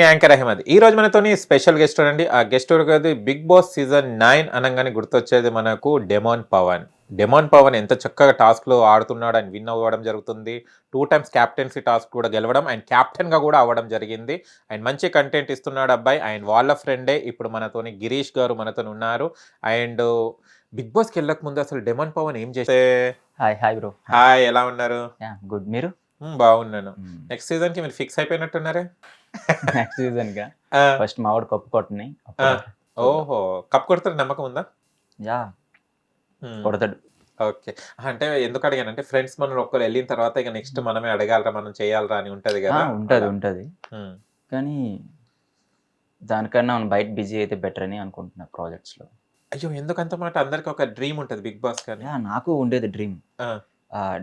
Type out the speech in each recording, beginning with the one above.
మీ anchor Ahmed. ఈ రోజు మనతోని స్పెషల్ గెస్ట్ అండి ఆ గెస్ట్ అది బిగ్ బాస్ సీజన్ నైన్ అనగానే గుర్తొచ్చేది మనకు డెమాన్ పవన్. డెమాన్ పవన్ ఎంత చక్కగా టాస్క్లో ఆడుతున్నాడు అని విన్ అవ్వడం జరుగుతుంది. టూ టైమ్స్ క్యాప్టెన్సీ టాస్క్ కూడా గెలవడం అండ్ కెప్టెన్గా కూడా అవ్వడం జరిగింది. అండ్ మంచి కంటెంట్ ఇస్తున్నాడు అబ్బాయి. అండ్ వాళ్ళ ఫ్రెండే ఇప్పుడు మనతోని గిరీష్ గారు మనతో ఉన్నారు. అండ్ బిగ్ బాస్కి వెళ్ళక ముందు అసలు డెమాన్ పవన్ ఏం చేస్తే? Hi hi bro. హాయ్ ఎలా ఉన్నారు? గుడ్. మీరు? "Hmm, బాగున్నాను. నెక్స్ట్ సీజన్కి మీరు ఫిక్స్ అయిపోయినట్టున్నారే? నెక్స్ట్ సీజన్గా ఫస్ట్ మా వాడు కప్పు కొట్టని. ఓహో. కప్ కొడతారు నమ్మకం ఉందా? యా. కొడతాడు. ఓకే. అంటే ఎందుకు అడిగానంటే ఫ్రెండ్స్ మనం ఒక్కరు వెళ్ళిన తర్వాత ఇక నెక్స్ట్ మనమే అడగాలరా మనం చేయాలరా అని ఉంటది కదా. ఉంటది. ఉంటది. కానీ దానికన్నా మనం బయట బిజీ అయితే బెటర్ అని అనుకుంటున్నా ప్రాజెక్ట్స్లో. అయ్యో ఎందుకంత మాట? అందరికి ఒక డ్రీమ్ ఉంటది బిగ్ బాస్ కానీ. నాకు ఉండేది డ్రీమ్ ఆ.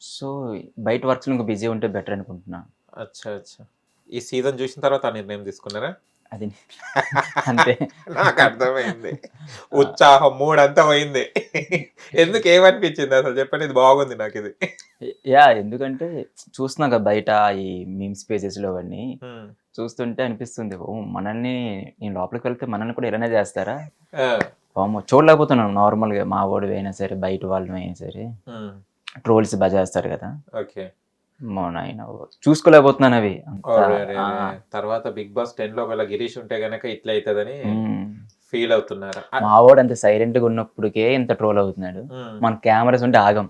సో బయట వర్క్స్లో ఇంకా బిజీ ఉంటే బెటర్ అనుకుంటున్నా. అచ్చా అచ్చా. ఈ సీజన్ చూసిన తర్వాత ఆ నిర్ణయం తీసుకున్నారా? అది అంతే. నాకు అర్థమైంది. ఉత్సాహం మూడ్ అంతా పోయింది. ఎందుకు ఏమనిపించింది అసలు? చెప్పండి ఇది బాగుంది నాకు ఇది. యా ఎందుకంటే చూస్తున్నా కదా బయట ఈ మీమ్స్ పేజెస్లో అవన్నీ. చూస్తుంటే అనిపిస్తుంది ఓ మనల్ని నేను లోపలికి వెళ్తే మనల్ని కూడా ఇలానే చేస్తారా? ఆ, వామ్మో చూడలేకపోతున్నాం నార్మల్గా మా వాడు అయినా సరే బయట వాళ్ళు అయినా సరే. ట్రోల్స్ బాగా చేస్తారు కదా. ఓకే. నాయన చూసుకోలేకపోతున్నాను అవి. తర్వాత బిగ్ బాస్ టెన్లో ఒకవేళ గిరీష్ ఉంటే గనక ఇట్లా అవుతుందని. ఫీల్ అవుతున్నారు. మా వాడు అంత సైలెంట్గా ఉన్నప్పటికే ఇంత ట్రోల్ అవుతున్నాడు. మన కెమెరాస్ ఉంటే ఆగం.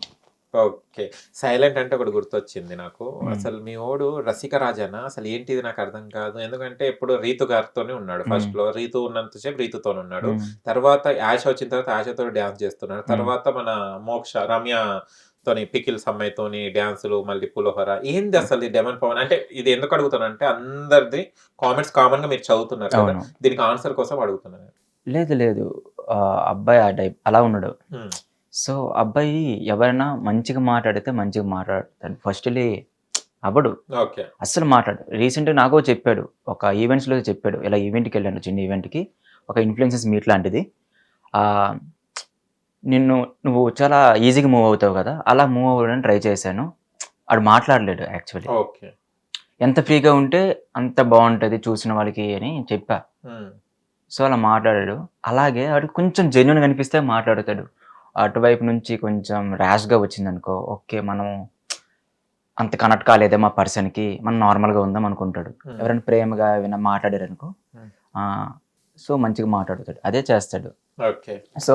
ఓకే. సైలెంట్ అంటే ఒకటి గుర్తొచ్చింది నాకు. అసలు మీ ఓడు రసిక రాజానా? అసలు ఏంటిది నాకు అర్థం కాదు. ఎందుకంటే ఇప్పుడు రీతు గారితోనే ఉన్నాడు. ఫస్ట్లో రీతు ఉన్నంతసేపు రీతుతో ఉన్నాడు. తర్వాత యాష వచ్చిన తర్వాత యాషతో డాన్స్ చేస్తున్నాడు. తర్వాత మన మోక్ష రమ్య తోని పికిల్స్ అమ్మాయితోని డాన్సులు మళ్ళీ పులిహోర ఏంది అసలు డెమన్ పవన్? అంటే ఇది ఎందుకు అడుగుతాను అంటే అందరిది కామెంట్స్ కామన్గా మీరు చదువుతున్నారు కదా. దీనికి ఆన్సర్ కోసం అడుగుతున్నాను లేదు లేదు. అబ్బాయి ఆ టైప్ అలా ఉన్నాడు. సో అబ్బాయి ఎవరైనా మంచిగా మాట్లాడితే మంచిగా మాట్లాడతాడు. ఫస్ట్లీ అవ్వడు. అస్సలు మాట్లాడు. రీసెంట్గా నాకు చెప్పాడు. ఒక ఈవెంట్స్లో చెప్పాడు. ఇలా ఈవెంట్కి వెళ్ళాను చిన్న ఈవెంట్కి. ఒక ఇన్ఫ్లుయెన్సెస్ మీట్ లాంటిది నిన్ను నువ్వు చాలా ఈజీగా మూవ్ అవుతావు కదా అలా మూవ్ అవ్వడానికి ట్రై చేశాను. ఆడు మాట్లాడలేడు యాక్చువల్లీ. ఓకే. ఎంత ఫ్రీగా ఉంటే అంత బాగుంటుంది చూసిన వాళ్ళకి అని చెప్పా. సో అలా మాట్లాడాడు. అలాగే వాడు కొంచెం జెన్యున్ కనిపిస్తే మాట్లాడతాడు. అటువైపు నుంచి కొంచెం ర్యాష్గా వచ్చిందనుకో ఓకే మనం అంత కనెక్ట్ కాలేదే మా పర్సన్కి మనం నార్మల్గా ఉందాం అనుకుంటాడు. ఎవరైనా ప్రేమగా ఏమైనా మాట్లాడారు అనుకో. సో మంచిగా మాట్లాడుతాడు. అదే చేస్తాడు. ఓకే. సో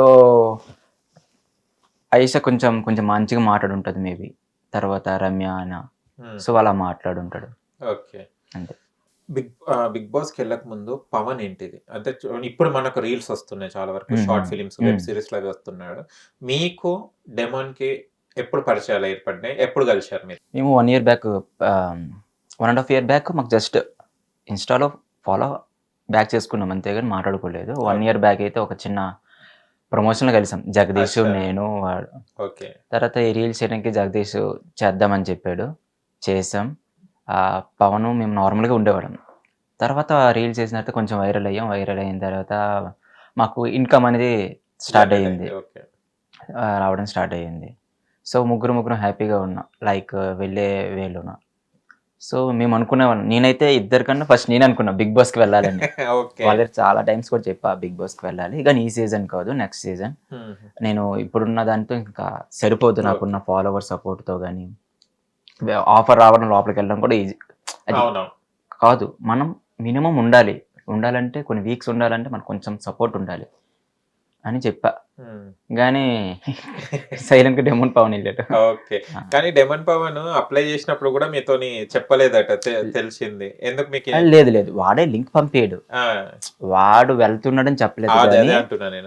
ఐష కొంచెం కొంచెం మంచిగా మాట్లాడు ఉంటుంది మేబీ. తర్వాత రమ్య అన. Hmm. సో అలా మాట్లాడుంటాడు. ఓకే. అంతే. బిగ్ బిగ్ బాస్కి వెళ్ళక ముందు పవన్ ఏంటిది? అంటే ఇప్పుడు మనకు రీల్స్ వస్తున్నాయి చాలా వరకు. మ్మ్. Short films web hmm. Series అవి వస్తున్నాడు. మీకు డెమాన్కి ఎప్పుడు పరిచయాలు ఏర్పడినాయి? ఎప్పుడు కలిశారు మీరు? మేము one year back one and half year back మాకు జస్ట్ ఇన్స్టాలో ఫాలో బ్యాక్ చేసుకున్నాం. అంతే కానీ మాట్లాడుకోలేదు. వన్. ఇయర్ బ్యాక్ అయితే ఒక చిన్న ప్రమోషన్లో కలిసాం. జగదీష్. నేను వాడు. ఓకే. తర్వాత ఈ రీల్స్ చేయడానికి జగదీష్ చేద్దామని చెప్పాడు. చేసాం. ఆ, పవన్ మేము నార్మల్గా ఉండేవాళ్ళం. తర్వాత రీల్స్ చేసిన తర్వాత కొంచెం వైరల్ అయ్యాం. వైరల్ అయిన తర్వాత మాకు ఇన్కమ్ అనేది స్టార్ట్ అయ్యింది. రావడం స్టార్ట్ అయ్యింది. సో ముగ్గురు ముగ్గురు హ్యాపీగా ఉన్నాం. లైక్ వెళ్ళే వేలున. సో మేము అనుకునేవాళ్ళం నేనైతే ఇద్దరికన్నా ఫస్ట్ నేను అనుకున్నా బిగ్ బాస్కి వెళ్ళాలని. ఓకే. వాళ్ళకి చాలా టైమ్స్ కూడా చెప్పా బిగ్ బాస్కి వెళ్ళాలి. కానీ ఈ సీజన్ కాదు నెక్స్ట్ సీజన్. నేను ఇప్పుడున్న దాంతో ఇంకా సరిపోదు నాకున్న ఫాలోవర్ సపోర్ట్తో కానీ ఆఫర్ రావడం లోపలికి వెళ్ళడం కూడా ఈజీ కాదు మనం మినిమం ఉండాలి. ఉండాలంటే కొన్ని వీక్స్ ఉండాలంటే మనకు కొంచెం సపోర్ట్ ఉండాలి. అని చెప్పా. కానీ సైలెంట్గా డెమోన్ పవన్ వెళ్ళాడు. ఓకే. కానీ డెమన్ పవన్ అప్లై చేసినప్పుడు కూడా మీతోని చెప్పలేదట తెలిసింది. ఎందుకు మీకు? లేదు లేదు. వాడే లింక్ పంపాడు. వాడు వెళ్తున్నాడని చెప్పలేదు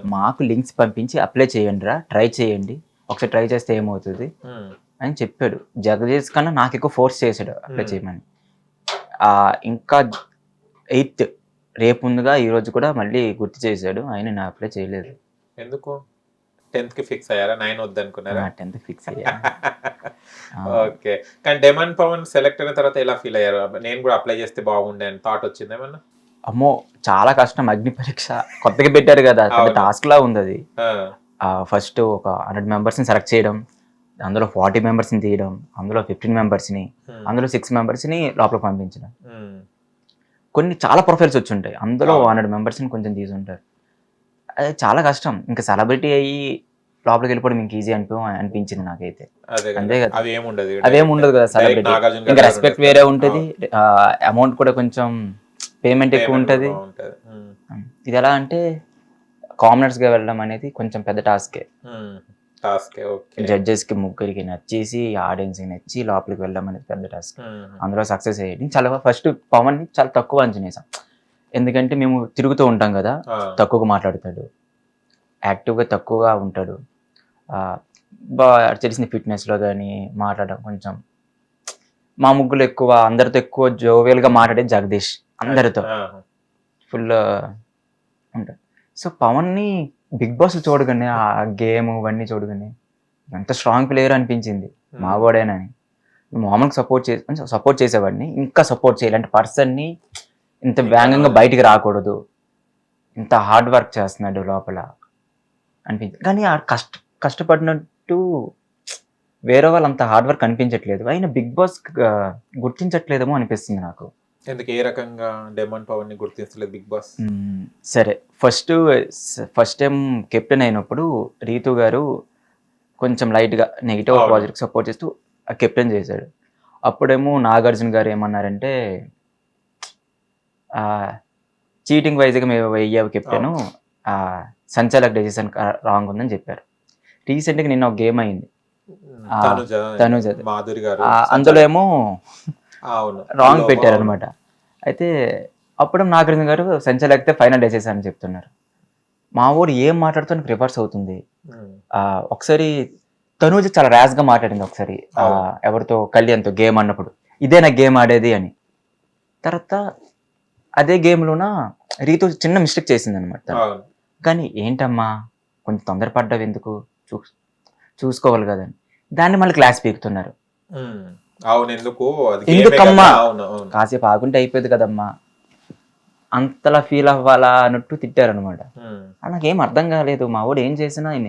మాకు లింక్స్ పంపించి అప్లై చేయండి రా ట్రై చేయండి. ఒకసారి ట్రై చేస్తే ఏమవుతుంది. అని చెప్పాడు. జగదీష్ కన్నా నాకు ఎక్కువ ఫోర్స్ చేశాడు అప్లై. చేయమని. ఇంకా ఎయిత్ రేపు ముందుగా ఈ రోజు కూడా మళ్ళీ గుర్తు చేశాడు. ఆయన నా అప్లై చేయలేదు. ఎందుకు? టెన్త్కి ఫిక్స్ అయ్యారా? నైన్ వద్దనుకున్నారా? టెన్త్ ఫిక్స్ అయ్యా. ఓకే. కానీ డెమన్ పవన్ సెలెక్ట్ అయిన తర్వాత ఎలా ఫీల్ అయ్యారు? నేను కూడా అప్లై చేస్తే బాగుండే అని థాట్ వచ్చింది ఏమన్నా? అమ్మో చాలా కష్టం అగ్ని పరీక్ష. కొత్తగా పెట్టారు కదా. టాస్క్ లా ఉంది అది ఫస్ట్ ఒక హండ్రెడ్ మెంబర్స్ని సెలెక్ట్ చేయడం అందులో ఫార్టీ మెంబర్స్ని తీయడం అందులో ఫిఫ్టీన్ మెంబర్స్ని ఉమ్, అందులో సిక్స్ మెంబర్స్ని లోపలికి పంపించడం. ఉమ్, కొన్ని చాలా ప్రొఫైల్స్ వచ్చి ఉంటాయి. అందులో. హండ్రెడ్ మెంబర్స్ని కొంచెం తీసుంటారు చాలా కష్టం. ఇంకా సెలబ్రిటీ అయ్యి లోపలికి వెళ్ళిపోవడం ఇంక ఈజీ అనిపి అనిపించింది నాకైతే. అంతే కదా. అదేం ఉండదు కదా సెలబ్రిటీ. ఇంకా రెస్పెక్ట్. వేరే ఉంటుంది. అమౌంట్ కూడా కొంచెం పేమెంట్ ఎక్కువ ఉంటుంది. బాగుంటది. ఉమ్. ఇది ఎలా అంటే కామనర్స్గా వెళ్ళడం అనేది కొంచెం పెద్ద టాస్కే జడ్జెస్కి ముగ్గురికి నచ్చేసి ఆడియన్స్కి నచ్చి లోపలికి వెళ్ళడం అనేది పెద్ద టాస్క్ ఉమ్. అందులో సక్సెస్ అయ్యేది. చాలా ఫస్ట్ పవన్ చాలా తక్కువ అంచనా వేసాం. ఎందుకంటే మేము తిరుగుతూ ఉంటాం కదా. తక్కువగా మాట్లాడతాడు. యాక్టివ్గా తక్కువగా ఉంటాడు. తెలిసిన ఫిట్నెస్లో కానీ మాట్లాడడం కొంచెం మా ముగ్గులు ఎక్కువ అందరితో ఎక్కువ జోవియల్గా మాట్లాడే జగదీష్ అందరితో. ఫుల్ ఉంటాడు. సో పవన్ని బిగ్ బాస్ చూడగానే ఆ గేమ్ ఇవన్నీ చూడగానే ఎంత స్ట్రాంగ్ ప్లేయర్ అనిపించింది. మా వాడేనని. మామూలుగా సపోర్ట్ చేసి సపోర్ట్ చేసేవాడిని. ఇంకా సపోర్ట్ చేయాలి. అంటే పర్సన్ని ఇంత వేగంగా బయటికి రాకూడదు. ఇంత హార్డ్ వర్క్ చేస్తున్నాడు లోపల. అనిపించింది కానీ ఆ కష్ట కష్టపడినట్టు వేరే వాళ్ళు అంత హార్డ్ వర్క్ అనిపించట్లేదు. అయినా బిగ్ బాస్ గుర్తించట్లేదేమో అనిపిస్తుంది నాకు. ఎందుకు ఏ రకంగా డెమన్ పవర్ని గుర్తించలేదు బిగ్ బాస్. సరే ఫస్ట్ ఫస్ట్ టైం కెప్టెన్ అయినప్పుడు రీతు గారు కొంచెం లైట్గా నెగిటివ్. ప్రాజెక్ట్ సపోర్ట్ చేస్తూ కెప్టెన్ చేశాడు. అప్పుడేమో నాగార్జున గారు ఏమన్నారంటే చీటింగ్ వైజ్గా మేము వెయ్యావు కెప్టెన్ సంచాలక్ డెసిషన్ రాంగ్ ఉందని చెప్పారు. రీసెంట్గా నిన్న ఒక గేమ్ అయింది. తనుజ. మాధురి గారు అందులో ఏమో రాంగ్. పెట్టారు అనమాట అయితే అప్పుడు నాగార్జున గారు సంచలకితే ఫైనల్ డేసేసారని చెప్తున్నారు. మా ఊరు ఏం మాట్లాడుతూ రివర్స్ అవుతుంది. ఒకసారి తనూజ చాలా ర్యాష్గా మాట్లాడింది ఒకసారి. ఎవరితో కళ్యాణ్తో గేమ్ అన్నప్పుడు ఇదే నా గేమ్ ఆడేది అని. తర్వాత అదే గేమ్లోన రీతు చిన్న మిస్టేక్ చేసింది అనమాట కానీ ఏంటమ్మా? కొంచెం తొందరపడ్డావు ఎందుకు చూ చూసుకోవాలి కదా దాన్ని మళ్ళీ క్లాస్ పీకుతున్నారు. అవును ఎందుకు? ఎందుకమ్మా? కాసేపు ఆగుంటే అయిపోయేది కదమ్మా. అంతలా ఫీల్ అవ్వాలా అన్నట్టు తిట్టారనమాట ఉమ్. నాకేం అర్థం కాలేదు. మా వాడు ఏం చేసినా ఆయన